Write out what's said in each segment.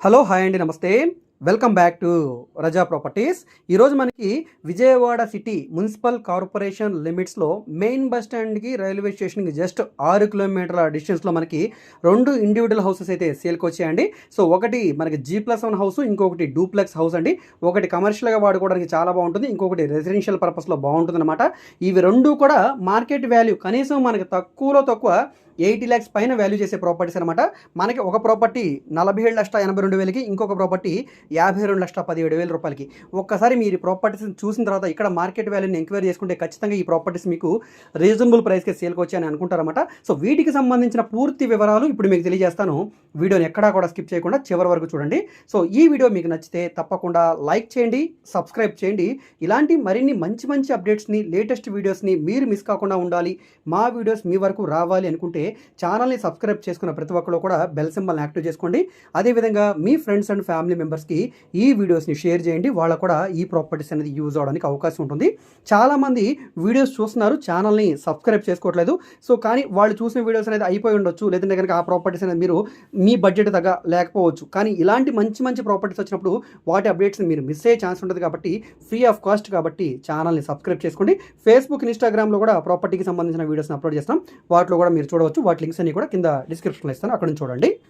Hello hi అండి నమస్తే. Welcome back to Raza properties ఈరోజు మనకి విజయవాడ సిటీ మున్సిపల్ కార్పొరేషన్ లిమిట్స్లో మెయిన్ బస్ స్టాండ్కి రైల్వే స్టేషన్కి జస్ట్ ఆరు కిలోమీటర్ల డిస్టెన్స్లో మనకి రెండు ఇండివిజువల్ హౌసెస్ అయితే సేల్కి వచ్చాయండి. సో ఒకటి మనకి జీ ప్లస్ వన్ హౌస్ ఇంకొకటి డూప్లెక్స్ హౌస్ అండి. ఒకటి కమర్షియల్గా వాడుకోవడానికి చాలా బాగుంటుంది. ఇంకొకటి రెసిడెన్షియల్ పర్పస్లో బాగుంటుంది అనమాట ఇవి రెండు కూడా మార్కెట్ వాల్యూ కనీసం మనకి తక్కువలో తక్కువ ఎయిటీ ల్యాక్స్ పైన వాల్యూ చేసే ప్రాపర్టీస్ అనమాట మనకి ఒక ప్రాపర్టీ నలభై ఏడు లక్షల ఎనభై రెండు వేలకి ఇంకొక ప్రాపర్టీ యాభై రెండు లక్షల పదిహేడు వేల రూపాయలకి. ఒక్కసారి మీరు ప్రాపర్టీస్ చూసిన తర్వాత ఇక్కడ మార్కెట్ వాల్యూని ఎంక్వైరీ చేసుకుంటే ఖచ్చితంగా ఈ ప్రాపర్టీస్ మీకు రీజనబుల్ ప్రైస్కి సేల్కి వచ్చాయని అనుకుంటారన్నమాట. సో వీటికి సంబంధించిన పూర్తి వివరాలు ఇప్పుడు మీకు తెలియజేస్తాను. వీడియోని ఎక్కడా కూడా స్కిప్ చేయకుండా చివరి వరకు చూడండి. సో ఈ వీడియో మీకు నచ్చితే తప్పకుండా లైక్ చేయండి సబ్స్క్రైబ్ చేయండి. ఇలాంటి మరిన్ని మంచి మంచి అప్డేట్స్ని లేటెస్ట్ వీడియోస్ని మీరు మిస్ కాకుండా ఉండాలి. మా వీడియోస్ మీ వరకు రావాలి అనుకుంటే ఛానల్ని సబ్స్క్రైబ్ చేసుకున్న ప్రతి ఒక్కరు కూడా బెల్ సింబల్ని యాక్టివ్ చేసుకోండి. అదేవిధంగా మీ ఫ్రెండ్స్ అండ్ ఫ్యామిలీ మెంబర్స్కి ఈ వీడియోస్ని షేర్ చేయండి. వాళ్ళకు కూడా ఈ ప్రాపర్టీస్ అనేది యూజ్ అవడానికి అవకాశం ఉంటుంది. చాలామంది వీడియోస్ చూస్తున్నారు ఛానల్ని సబ్స్క్రైబ్ చేసుకోవట్లేదు. సో కానీ వాళ్ళు చూసిన వీడియోస్ అనేది అయిపోయి ఉండొచ్చు. లేదంటే కనుక ఆ ప్రాపర్టీస్ అనేది మీరు మీ బడ్జెట్ తగ్గ లేకపోవచ్చు. కానీ ఇలాంటి మంచి మంచి ప్రాపర్టీస్ వచ్చినప్పుడు వాటి అప్డేట్స్ని మీరు మిస్ అయ్యే ఛాన్స్ ఉంటుంది కాబట్టి ఫ్రీ ఆఫ్ కాస్ట్ కాబట్టి ఛానల్ని సబ్స్క్రైబ్ చేసుకోండి. ఫేస్బుక్ ఇన్స్టాగ్రామ్లో కూడా ప్రాపర్టీకి సంబంధించిన వీడియోస్ని అప్లోడ్ చేస్తాం వాటిలో కూడా మీరు చూడవచ్చు. వాటి లింక్స్ అన్ని కూడా కింద డిస్క్రిప్షన్లో ఇస్తాను. అక్కడ నుంచి చూడండి.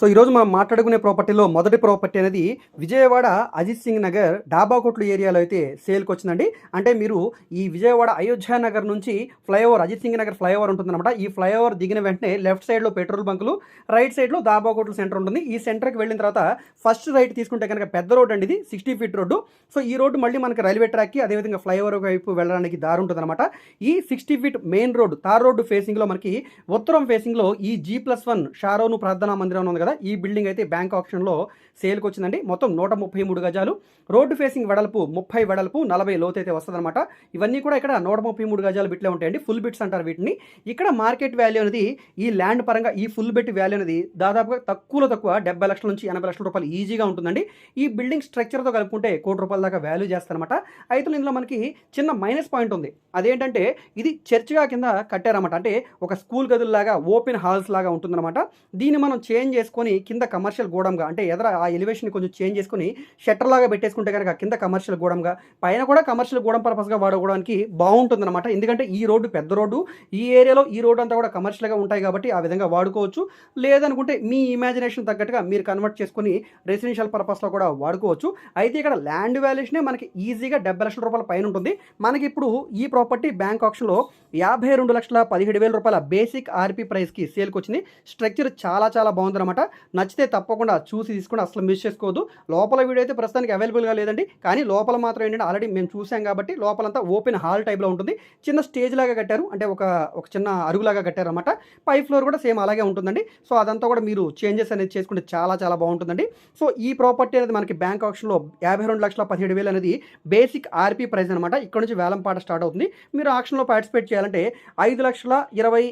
సో ఈరోజు మనం మాట్లాడుకునే ప్రాపర్టీలో మొదటి ప్రాపర్టీ అనేది విజయవాడ అజిత్ సింగ్ నగర్ డాబాకోట్లు ఏరియాలో అయితే సేల్కి వచ్చిందండి. అంటే మీరు ఈ విజయవాడ అయోధ్య నగర్ నుంచి ఫ్లైఓవర్ అజిత్ సింగ్ నగర్ ఫ్లైఓవర్ ఉంటుందన్నమాట. ఈ ఫ్లైఓవర్ దిగిన వెంటనే లెఫ్ట్ సైడ్లో పెట్రోల్ బంకులు రైట్ సైడ్లో దాబాకోట్లు సెంటర్ ఉంటుంది. ఈ సెంటర్కి వెళ్ళిన తర్వాత ఫస్ట్ రైట్ తీసుకుంటే కనుక పెద్ద రోడ్ అండి ఇది సిక్స్టీ ఫీట్ రోడ్డు. సో ఈ రోడ్డు మళ్ళీ మనకి రైల్వే ట్రాక్కి అదేవిధంగా ఫ్లైఓవర్ వైపు వెళ్ళడానికి దారి ఉంటుందన్నమాట. ఈ sixty feet main road tar road ఫేసింగ్లో మనకి ఉత్తరం ఫేసింగ్లో ఈ జీ ప్లస్ వన్ షారోను ప్రార్థనా మందిరం ఉంది కదా? ఈ బిల్డింగ్ అయితే బ్యాంక్ ఆప్షన్లో సేల్కి వచ్చిందండి మొత్తం నూట ముప్పై మూడు గజాలు. రోడ్డు ఫేసింగ్ వెడల్పు ముప్పై వెడల్పు నలభై లోతు అయితే వస్తుందన్నమాట. ఇవన్నీ కూడా ఇక్కడ నూట ముప్పై మూడు గజాలు బిట్లే ఉంటాయండి. ఫుల్ బిట్స్ అంటారు వీటిని. ఇక్కడ మార్కెట్ వాల్యూ అనేది ఈ ల్యాండ్ పరంగా ఈ ఫుల్ బిట్ వాల్యూ అనేది దాదాపుగా తక్కువలో తక్కువ డెబ్బై లక్షల నుంచి ఎనభై లక్షల రూపాయలు ఈజీగా ఉంటుందండి. ఈ బిల్డింగ్ స్ట్రక్చర్తో కలుపుకుంటే కోటి రూపాయల దాకా వాల్యూ చేస్తారనమాట అయితే ఇందులో మనకి చిన్న మైనస్ పాయింట్ ఉంది. అదేంటంటే ఇది చర్చ్గా కింద కట్టారన్నమాట. అంటే ఒక స్కూల్ గదుల్లాగా ఓపెన్ హాల్స్ లాగా ఉంటుందన్నమాట. దీన్ని మనం చేంజ్ చేసుకొని కింద కమర్షియల్ గోడంగా అంటే ఎదర ఆ ఎలివేషన్ కొంచెం చేంజ్ చేసుకొని షట్టర్ లాగా పెట్టేసుకుంటే కనుక కింద కమర్షియల్ గోడంగా పైన కూడా కమర్షియల్ గోడం పర్పస్గా వాడుకోవడానికి బాగుంటుందన్నమాట. ఎందుకంటే ఈ రోడ్డు పెద్ద రోడ్డు ఈ ఏరియాలో ఈ రోడ్డు అంతా కూడా కమర్షియల్గా ఉంటాయి కాబట్టి ఆ విధంగా వాడుకోవచ్చు. లేదనుకుంటే మీ ఇమాజినేషన్ తగ్గట్టుగా మీరు కన్వర్ట్ చేసుకొని రెసిడెన్షియల్ పర్పస్లో కూడా వాడుకోవచ్చు. అయితే ఇక్కడ ల్యాండ్ వాల్యుయేషనే మనకి ఈజీగా డెబ్బై లక్షల రూపాయల పైన ఉంటుంది. మనకి ఇప్పుడు ఈ ప్రాపర్టీ బ్యాంక్ ఆప్షన్లో యాభై రెండు లక్షల పదిహేడు వేల రూపాయల బేసిక్ ఆర్పీ ప్రైస్కి సేల్కి వచ్చింది. స్ట్రక్చర్ చాలా చాలా బాగుందన్నమాట. నచ్చితే తప్పకుండా చూసి తీసుకుని అసలు మిస్ చేసుకోవద్దు. లోపల వీడియో అయితే ప్రస్తుతానికి అవైలబుల్గా లేదండి. కానీ లోపల మాత్రం ఏంటంటే ఆల్రెడీ మేము చూసాం కాబట్టి లోపలంతా ఓపెన్ హాల్ టైప్లో ఉంటుంది. చిన్న స్టేజ్ లాగా కట్టారు. అంటే ఒక ఒక చిన్న అరుగులాగా కట్టారనమాట పై ఫ్లోర్ కూడా సేమ్ అలాగే ఉంటుందండి. సో అదంతా కూడా మీరు చేంజెస్ అనేది చేసుకుంటే చాలా చాలా బాగుంటుందండి. సో ఈ ప్రాపర్టీ అనేది మనకి బ్యాంక్ ఆప్షన్లో యాభై రెండు లక్షల పదిహేడు వేలు అనేది బేసిక్ ఆర్పీ ప్రైస్ అనమాట ఇక్కడ నుంచి వేలం పాట స్టార్ట్ అవుతుంది. మీరు ఆక్షన్లో పార్టిసిపేట్ చేయాలంటే ఐదు లక్షల ఇరవై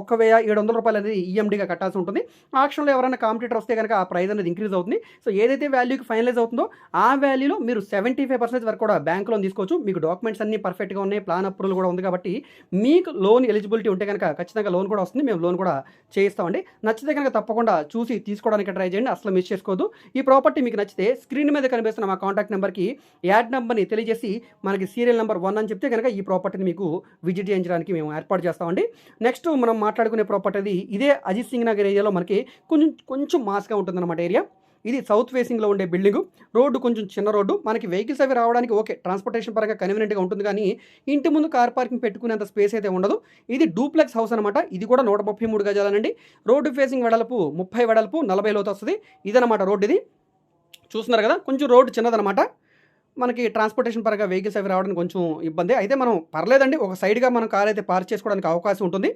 ఒక్క వెయ్యి ఏడు వందల రూపాయలు అనేది ఈఎండీగా కట్టాల్సి ఉంటుంది. ఆప్షన్లో ఎవరైనా కాంపిటేటర్ వస్తే కనుక ఆ ప్రైస్ అనేది ఇంక్రీజ్ అవుతుంది. సో ఏదైతే వాల్యూకి ఫైనలైజ్ అవుతుందో ఆ వాల్యూలో మీరు సెవెంటీ ఫైవ్ పర్సెంట్ వరకు కూడా బ్యాంక్ లోన్ తీసుకోవచ్చు. మీకు డాక్యుమెంట్స్ అన్ని పర్ఫెక్ట్గా ఉన్నాయి ప్లాన్ అప్రూవల్ కూడా ఉంది కాబట్టి మీకు లోన్ ఎలిజిబిలిటీ ఉంటే కనుక ఖచ్చితంగా లోన్ కూడా వస్తుంది. మేము లోన్ కూడా చేయిస్తామండి. నచ్చితే కనుక తప్పకుండా చూసి తీసుకోవడానికి ట్రై చేయండి. అసలు మిస్ చేసుకోవద్దు ఈ ప్రాపర్టీ మీకు నచ్చితే స్క్రీన్ మీద కనిపిస్తున్న మా కాంటాక్ట్ నెంబర్కి యాడ్ నెంబర్ని తెలియజేసి మనకి సీరియల్ నెంబర్ వన్ అని చెప్తే కనుక ఈ ప్రాపర్టీని మీకు విజిట్ చేయించడానికి మేము ఏర్పాటు చేస్తామండి. నెక్స్ట్ మనం మాట్లాడుకునే ప్రాపర్టీ ఇదే అజిత్ సింగ్ నగర్ ఏరియాలో మనకి కొంచెం కొంచెం మాస్గా ఉంటుందన్నమాట ఏరియా. ఇది సౌత్ ఫేసింగ్లో ఉండే బిల్డింగ్. రోడ్డు కొంచెం చిన్న రోడ్డు. మనకి వెహికల్స్ అవి రావడానికి ఓకే ట్రాన్స్పోర్టేషన్ పరంగా కన్వీనియంట్గా ఉంటుంది కానీ ఇంటి ముందు కార్ పార్కింగ్ పెట్టుకునేంత స్పేస్ అయితే ఉండదు. ఇది డూప్లెక్స్ హౌస్ అనమాట ఇది కూడా నూట ముప్పై మూడు గజాలనండి. రోడ్డు ఫేసింగ్ వెడల్పు ముప్పై వెడల్పు నలభై లోతు వస్తుంది. ఇదనమాట రోడ్డు ఇది. చూస్తున్నారు కదా కొంచెం రోడ్డు చిన్నదనమాట మనకి ట్రాన్స్పోర్టేషన్ పరంగా వెహికల్స్ అవి రావడానికి కొంచెం ఇబ్బంది. అయితే మనం పర్లేదండి. ఒక సైడ్గా మనం కార్ అయితే పార్క్ చేసుకోవడానికి అవకాశం ఉంటుంది.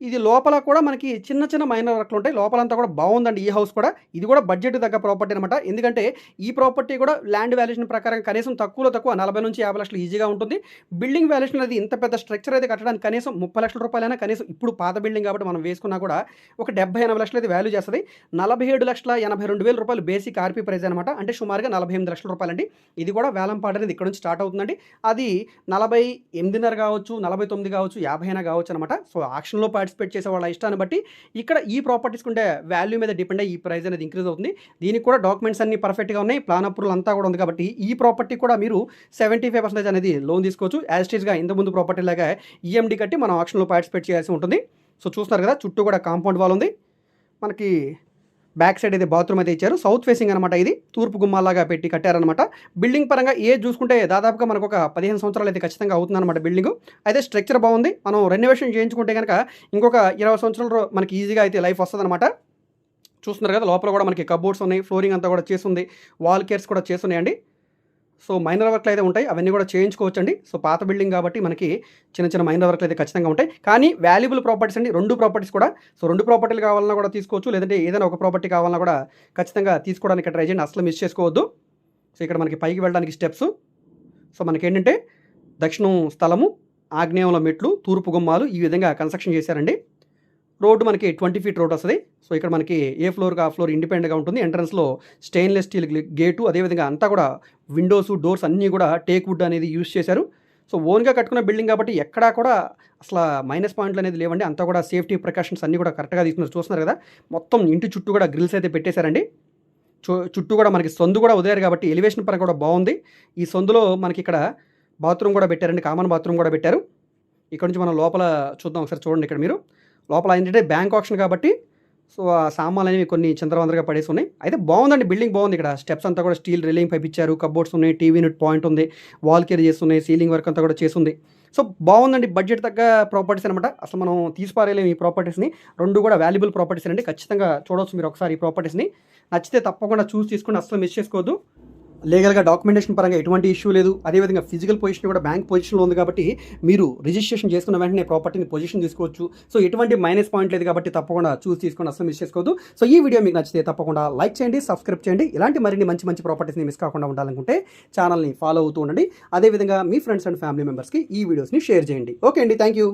ఇది లోపల కూడా మనకి చిన్న చిన్న మైనర్ వర్క్లు ఉంటాయి. లోపలంతా కూడా బాగుందండి ఈ హౌస్ కూడా. ఇది కూడా బడ్జెట్ తగ్గ ప్రాపర్టీ అనమాట ఎందుకంటే ఈ ప్రాపర్టీ కూడా ల్యాండ్ వాల్యుయేషన్ ప్రకారం కనీసం తక్కువలో తక్కువ నలభై నుంచి యాభై లక్షలు ఈజీగా ఉంటుంది. బిల్డింగ్ వాల్యుయేషన్ అనేది ఇంత పెద్ద స్ట్రక్చర్ అయితే కట్టడానికి కనీసం ముప్పై లక్షల రూపాయలైనా కనీసం ఇప్పుడు పాత బిల్డింగ్ కాబట్టి మనం వేసుకున్నా కూడా ఒక డెబ్బై ఎనభై లక్షలు అయితే వాల్యూ చేస్తుంది. నలభై ఏడు లక్షల ఎనభై రెండు వేల రూపాయలు బేసిక్ ఆర్పీ ప్రైజ్ అనమాట అంటే సుమారుగా నలభై ఎనిమిది లక్షల రూపాయలండి. ఇది కూడా వేలం అనేది ఇక్కడ నుంచి స్టార్ట్ అవుతుందండి. అది నలభై ఎనిమిదిన్నర కావచ్చు నలభై తొమ్మిది కావచ్చు యాభై అయినా కావచ్చు అనమాట సో ఆక్షన్లో పాటు పార్టిసిపేట్ చేసే వాళ్ళ ఇష్టాన్ని బట్టి ఇక్కడ ఈ ప్రాపర్టీస్ ఉండే వాల్యూ మీద డిపెండ్ అయ్యి ఈ ప్రైస్ అనేది ఇంక్రీజ్ అవుతుంది. దీనికి కూడా డాక్యుమెంట్స్ అన్ని పర్ఫెక్ట్గా ఉన్నాయి. ప్లాన్ అప్రూవల్ అంతా కూడా ఉంది కాబట్టి ఈ ప్రాపర్టీ కూడా మీరు సెవెంటీ ఫైవ్ పర్సెంటేజ్ అనేది లోన్ తీసుకోవచ్చు. యాజ్టీస్గా ఇంత ముందు ప్రాపర్టీ లాగా ఈఎండి కట్టి మనం ఆప్షన్లో పార్టిసిపేట్ చేయాల్సి ఉంటుంది. సో చూస్తున్నారు కదా చుట్టూ కూడా కాంపౌండ్ వాల్ ఉంది. మనకి బ్యాక్ సైడ్ అయితే బాత్రూమ్ అయితే ఇచ్చారు. సౌత్ ఫేసింగ్ అనమాట ఇది. తూర్పు గుమ్మాలాగా పెట్టి కట్టారనమాట బిల్డింగ్ పరంగా ఏ చూసుకుంటే దాదాపుగా మనకు ఒక పదిహేను సంవత్సరాలు అయితే ఖచ్చితంగా అవుతుందన్నమాట బిల్డింగ్. అయితే స్ట్రక్చర్ బాగుంది. మనం రెనోవేషన్ చేయించుకుంటే కనుక ఇంకొక ఇరవై సంవత్సరాలు మనకి ఈజీగా అయితే లైఫ్ వస్తుందన్నమాట. చూస్తున్నారు కదా లోపల కూడా మనకి కబోర్డ్స్ ఉన్నాయి. ఫ్లోరింగ్ అంతా కూడా చేస్తుంది వాల్ కేర్స్ కూడా చేస్తున్నాయండి సో మైనర్ వర్క్లు అయితే ఉంటాయి అవన్నీ కూడా చేయించుకోవచ్చు అండి సో పాత బిల్డింగ్ కాబట్టి మనకి చిన్న చిన్న మైనర్ వర్క్లు అయితే ఖచ్చితంగా ఉంటాయి. కానీ వాల్యుబుల్ ప్రాపర్టీస్ అండి రెండు ప్రాపర్టీస్ కూడా. సో రెండు ప్రాపర్టీలు కావాలన్నా కూడా తీసుకోవచ్చు లేదంటే ఏదైనా ఒక ప్రాపర్టీ కావాలన్నా కూడా ఖచ్చితంగా తీసుకోవడానికి ట్రై చేయండి. అసలు మిస్ చేసుకోవద్దు. సో ఇక్కడ మనకి పైకి వెళ్ళడానికి స్టెప్స్. సో మనకి ఏంటంటే దక్షిణం స్థలము ఆగ్నేయంలో మెట్లు తూర్పు గుమ్మాలు ఈ విధంగా కన్స్ట్రక్షన్ చేశారండి. రోడ్డు మనకి ట్వంటీ ఫీట్ రోడ్ వస్తుంది. సో ఇక్కడ మనకి ఏ ఫ్లోర్కి ఆ ఫ్లోర్ ఇండిపెండెంట్గా ఉంటుంది. ఎంట్రన్స్లో స్టెయిన్లెస్ స్టీల్ గేటు అదేవిధంగా అంతా కూడా విండోస్ డోర్స్ అన్నీ కూడా టేక్ వుడ్ అనేది యూజ్ చేశారు. సో ఓన్గా కట్టుకున్న బిల్డింగ్ కాబట్టి ఎక్కడా కూడా అసలు మైనస్ పాయింట్లు అనేది లేవండి. అంతా కూడా సేఫ్టీ ప్రికాషన్స్ అన్నీ కూడా కరెక్ట్గా తీసుకున్నారు. చూస్తున్నారు కదా మొత్తం ఇంటి చుట్టూ కూడా గ్రిల్స్ అయితే పెట్టేశారండి. చుట్టూ కూడా మనకి సందు కూడా వదిలేరు కాబట్టి ఎలివేషన్ పరంగా కూడా బాగుంది ఈ సందులో మనకి ఇక్కడ బాత్రూమ్ కూడా పెట్టారండి. కామన్ బాత్రూమ్ కూడా పెట్టారు. ఇక్కడ నుంచి మనం లోపల చూద్దాం. ఒకసారి చూడండి ఇక్కడ మీరు. లోపల ఏంటంటే బ్యాంక్ ఆప్షన్ కాబట్టి సో ఆ సామాన్లు అనేవి కొన్ని చిందరవందరగా పడేసి ఉన్నాయి. అయితే బాగుందండి బిల్డింగ్ బాగుంది ఇక్కడ. స్టెప్స్ అంతా కూడా స్టీల్ రిలింగ్ పైప్ ఇచ్చారు కబోర్డ్స్ ఉన్నాయి టీవీ యూనిట్ పాయింట్ ఉంది వాల్ కేర్ చేస్తున్నాయి సీలింగ్ వర్క్ అంతా కూడా చేస్తుంది. సో బాగుందండి బడ్జెట్ తగ్గ ప్రాపర్టీస్ అనమాట అసలు మనం తీసిపారేలేము ఈ ప్రాపర్టీస్ని రెండు కూడా వాల్యుబుల్ ప్రాపర్టీస్ అండి ఖచ్చితంగా చూడవచ్చు మీరు ఒకసారి ఈ ప్రాపర్టీస్ని నచ్చితే తప్పకుండా చూసి తీసుకుని అసలు మిస్ చేసుకోవద్దు. లీగల్గా డాక్యుమెంటేషన్ పరంగా ఎటువంటి ఇష్యూ లేదు. అదేవిధంగా ఫిజికల్ పొజిషన్ కూడా బ్యాంక్ పొజిషన్లో ఉంది కాబట్టి మీరు రిజిస్ట్రేషన్ చేసుకున్న వెంటనే ప్రాపర్టీని పొజిషన్ తీసుకోవచ్చు. సో ఎటువంటి మైనస్ పాయింట్ లేదు కాబట్టి తప్పకుండా చూసి తీసుకొని అసలు మిస్ చేసుకోవద్దు. సో ఈ వీడియో మీకు నచ్చితే తప్పకుండా లైక్ చేయండి సబ్స్క్రైబ్ చేయండి. ఇలాంటి మరిన్ని మంచి మంచి ప్రాపర్టీస్ని మిస్ కాకుండా ఉండాలనుకుంటే ఛానల్ని ఫాలో అవుతూ ఉండండి. అదేవిధంగా మీ ఫ్రెండ్స్ అండ్ ఫ్యామిలీ మెంబర్స్కి ఈ వీడియోస్ని షేర్ చేయండి. ఓకే అండి థ్యాంక్ యూ.